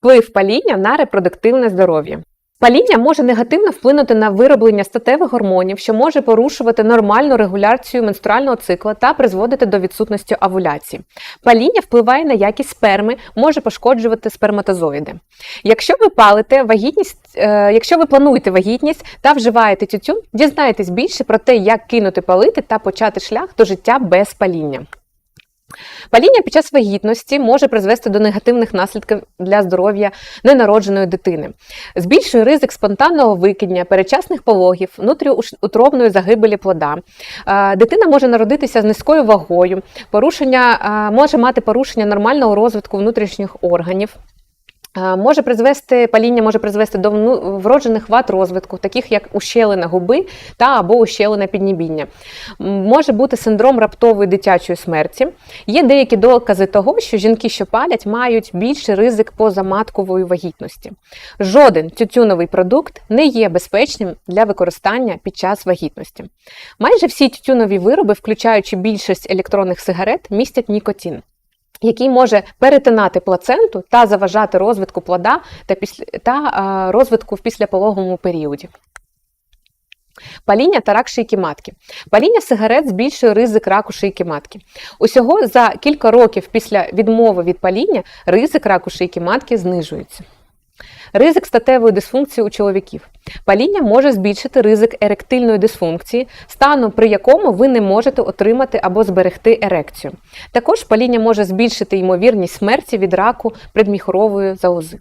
Вплив паління на репродуктивне здоров'я. Паління може негативно вплинути на вироблення статевих гормонів, що може порушувати нормальну регуляцію менструального цикла та призводити до відсутності овуляції. Паління впливає на якість сперми, може пошкоджувати сперматозоїди. Якщо ви палите вагітність, е, якщо ви плануєте вагітність та вживаєте тютюн, дізнайтесь більше про те, як кинути палити та почати шлях до життя без паління. Паління під час вагітності може призвести до негативних наслідків для здоров'я ненародженої дитини. Збільшує ризик спонтанного викидня, передчасних пологів, внутріутробної загибелі плода. Дитина може народитися з низькою вагою, порушення, може мати порушення нормального розвитку внутрішніх органів. Е, Може призвести паління може призвести до вроджених вад розвитку, таких як ущелина губи та або ущелина піднебіння. Може бути синдром раптової дитячої смерті. Є деякі докази того, що жінки, що палять, мають більший ризик позаматкової вагітності. Жоден тютюновий продукт не є безпечним для використання під час вагітності. Майже всі тютюнові вироби, включаючи більшість електронних сигарет, містять нікотин який може перетинати плаценту та заважати розвитку плода та, після, та а, розвитку в післяпологовому періоді. Паління та рак шийки матки. Паління сигарет збільшує ризик раку шийки матки. Усього за кілька років після відмови від паління ризик раку шийки матки знижується. Ризик статевої дисфункції у чоловіків. Паління може збільшити ризик еректильної дисфункції, стану при якому ви не можете отримати або зберегти ерекцію. Також паління може збільшити ймовірність смерті від раку предміхорової залози.